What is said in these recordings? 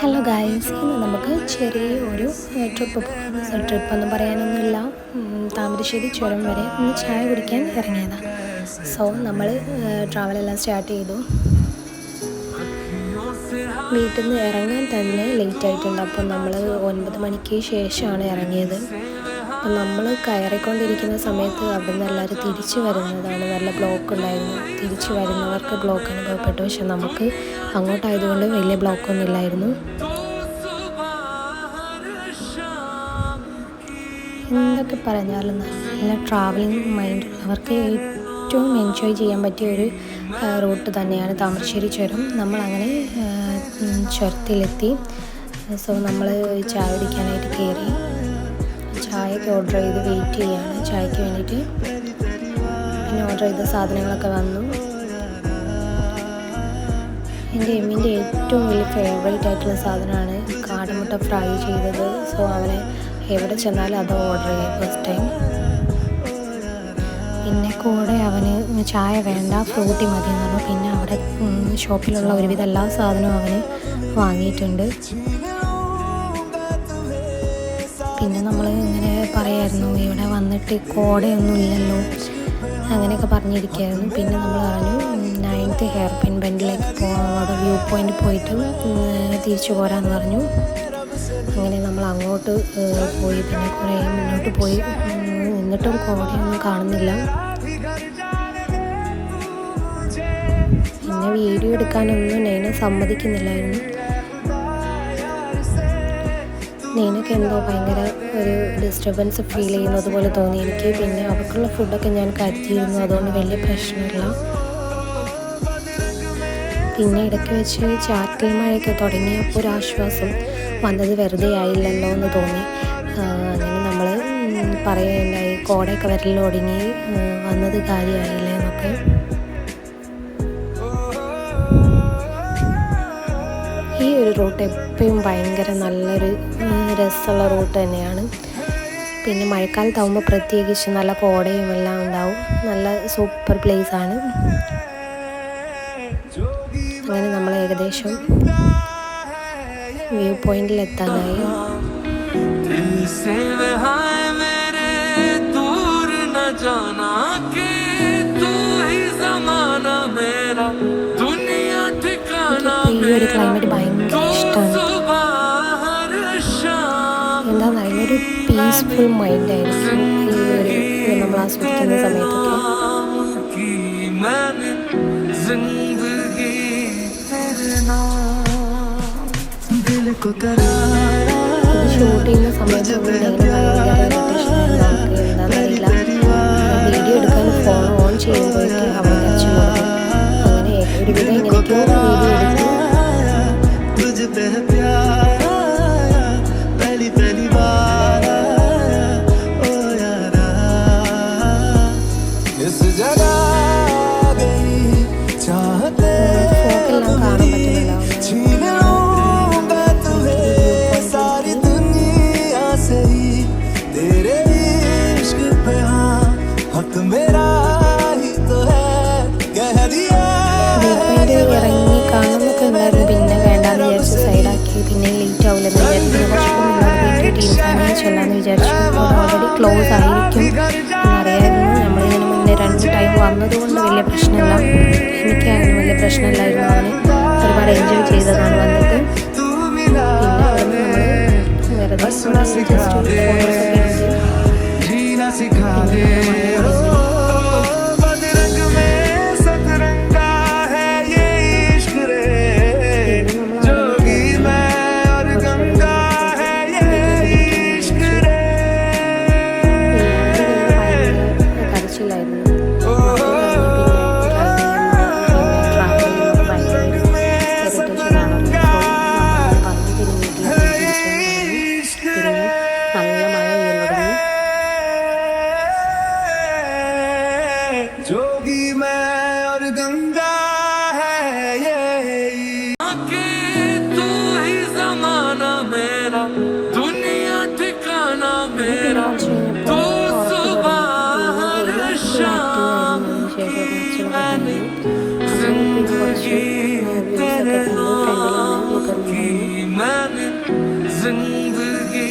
Hello guys ഇന്ന് നമുക്ക് ചെറിയ ഒരു ട്രിപ്പ് ട്രിപ്പ് ഒന്നും പറയാനൊന്നുമില്ല. താമരശ്ശേരി ചുരം വരെ ഒന്ന് ചായ കുടിക്കാൻ ഇറങ്ങിയതാണ് സോ നമ്മൾ ട്രാവലെല്ലാം സ്റ്റാർട്ട് ചെയ്തു. വീട്ടിൽ നിന്ന് ഇറങ്ങാൻ തന്നെ ലേറ്റ് ആയിട്ടുണ്ട്. അപ്പോൾ നമ്മൾ ഒൻപത് മണിക്ക് ശേഷമാണ് ഇറങ്ങിയത്. അപ്പം നമ്മൾ കയറിക്കൊണ്ടിരിക്കുന്ന സമയത്ത് അവിടെ നിന്ന് എല്ലാവരും തിരിച്ചു വരുന്നതാണ് നല്ല ബ്ലോക്ക് ഉണ്ടായിരുന്നു തിരിച്ചു വരുന്നവർക്ക് ബ്ലോക്ക് അനുഭവപ്പെട്ടു. പക്ഷെ നമുക്ക് അങ്ങോട്ടായതുകൊണ്ട് വലിയ ബ്ലോക്കൊന്നും ഇല്ലായിരുന്നു എന്തൊക്കെ പറഞ്ഞാലും നല്ല ട്രാവലിംഗ് മൈൻഡ് അവർക്ക് ഏറ്റവും എൻജോയ് ചെയ്യാൻ പറ്റിയ ഒരു റൂട്ട് തന്നെയാണ് താമരശ്ശേരി ചുരം. നമ്മളങ്ങനെ ചുരത്തിലെത്തി. സോ നമ്മൾ ചായ കുടിക്കാനായിട്ട് കയറി ചായയൊക്കെ ഓർഡർ ചെയ്ത് വെയിറ്റ് ചെയ്യാണ്. ചായക്ക് വേണ്ടിയിട്ട് പിന്നെ ഓർഡർ ചെയ്ത സാധനങ്ങളൊക്കെ വന്നു. എന്റെ എമ്മിന്റെ ഏറ്റവും വലിയ ഫേവറേറ്റ് ആയിട്ടുള്ള സാധനമാണ് കാടമുട്ട ഫ്രൈ ചെയ്തത്. സോ അവനെ എവിടെ ചെന്നാലും അത് ഓർഡർ ചെയ്യാം ഫസ്റ്റ് ടൈം പിന്നെ കൂടെ അവന് ചായ വേണ്ട ഫ്രൂട്ടി മതി എന്ന് പറഞ്ഞു. പിന്നെ അവിടെ ഷോപ്പിലുള്ള ഒരുവിധ എല്ലാ സാധനവും അവന് വാങ്ങിയിട്ടുണ്ട്. പിന്നെ നമ്മൾ ഇങ്ങനെ പറയായിരുന്നു ഇവിടെ വന്നിട്ട് കോടയൊന്നും ഇല്ലല്ലോ അങ്ങനെയൊക്കെ പറഞ്ഞിരിക്കുകയായിരുന്നു പിന്നെ നമ്മൾ പറഞ്ഞു നയൻത്ത് ഹെയർ പിൻ ബെൻഡിലേക്ക് പോകാം അവിടെ വ്യൂ പോയിന്റ് പോയിട്ട് തിരിച്ചു പോരാന്ന് പറഞ്ഞു. അങ്ങനെ നമ്മൾ അങ്ങോട്ട് പോയി. പിന്നെ കുറേ മുന്നോട്ട് പോയി. എന്നിട്ടും കോടയൊന്നും കാണുന്നില്ല. പിന്നെ വീഡിയോ എടുക്കാനൊന്നും നൈന സമ്മതിക്കുന്നില്ലായിരുന്നു. നീനക്ക് എന്തോ ഭയങ്കര ഒരു ഡിസ്റ്റർബൻസ് ഫീൽ ചെയ്യുന്നത് പോലെ തോന്നി. എനിക്ക് പിന്നെ അവർക്കുള്ള ഫുഡൊക്കെ ഞാൻ കരുതിയിരുന്നു. അതുകൊണ്ട് വലിയ പ്രശ്നമില്ല. പിന്നെ ഇടയ്ക്ക് വെച്ച് ചാറ്റൽ മഴയൊക്കെ തുടങ്ങിയപ്പോൾ ഒരു ആശ്വാസം വന്നത് വെറുതെ ആയില്ലല്ലോ എന്ന് തോന്നി. അങ്ങനെ നമ്മൾ പറയുകയുണ്ടായി. കോടയൊക്കെ വരൽ ഒടുങ്ങി വന്നത് കാര്യമായില്ല എന്നൊക്കെ. റൂട്ട് എപ്പോഴും ഭയങ്കര നല്ലൊരു രസമുള്ള റൂട്ട് തന്നെയാണ്. പിന്നെ മഴക്കാലത്താവുമ്പോൾ പ്രത്യേകിച്ച് നല്ല കോടയും എല്ലാം ഉണ്ടാവും. നല്ല സൂപ്പർ പ്ലേസാണ് അങ്ങനെ നമ്മൾ ഏകദേശം വ്യൂ പോയിന്റിൽ എത്താനായി. जाना। ഒരു ക്ലൈമറ്റ് ഭയങ്കര ഇഷ്ടമാണ് എന്താ അറിയില്ല ഒരു പീസ്ഫുൾ മൈൻഡായിരിക്കും ഈ ഒരു നമ്മൾ ആസ്വദിക്കുന്ന സമയത്തൊക്കെ. ഷൂട്ട് സമയത്ത് ഫോൺ ഓൺ ചെയ്യുമ്പോഴേക്കും അവൻ അങ്ങനെ ഒരുവിധം എനിക്ക് വീഡിയോ എടുക്കാം ഇറങ്ങി കാണുന്നൊക്കെ ഉണ്ടായിരുന്നു പിന്നെ വേണ്ടാന്ന് വിചാരിച്ച് സൈഡാക്കി പിന്നെ ലേറ്റ് ആവില്ലെന്ന് വിചാരിച്ചു പോയിട്ട് ടീം ഫാമിലി ചെല്ലാന്ന് വിചാരിച്ചു ഓൾറെഡി ക്ലോസ് ആയിരിക്കും വന്നതുകൊണ്ട് വലിയ പ്രശ്നമില്ല. എനിക്കായിരുന്നു വലിയ പ്രശ്നമില്ലായിരുന്നു അവന്. ഒരുപാട് എൻജോയ് ചെയ്തതാണ് വന്നത്. പിന്നെ വെറുതെ जोगी मैं और गंगा है, ये तू ही जमाना मेरा, दुनिया ठिकाना मेरा। तू सुबह हर शाम की मैंने ज़िंदगी तेरे नाम की मैंने ज़िंदगी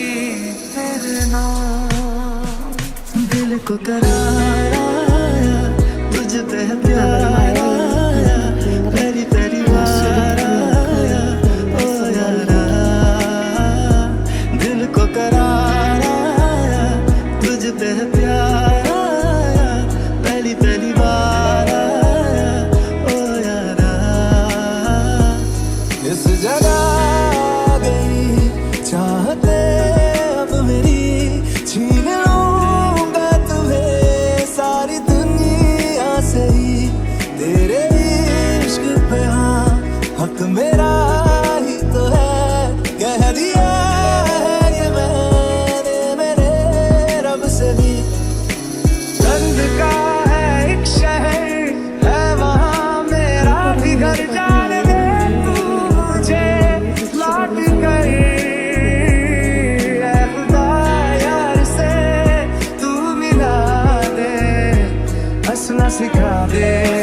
तेरे नाम। दिल को करार te cicatriz.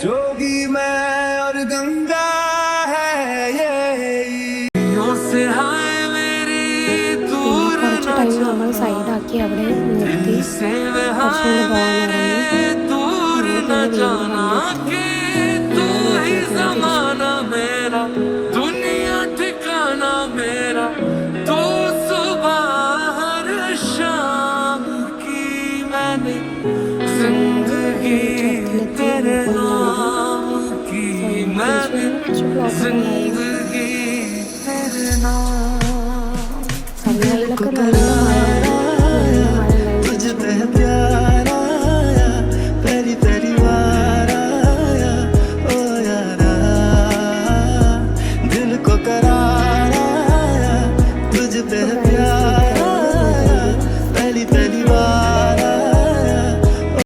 जोगी मैं और गंगा है ये से हाय मेरे दूर साइड आके से हाय दूर न जाना के तू の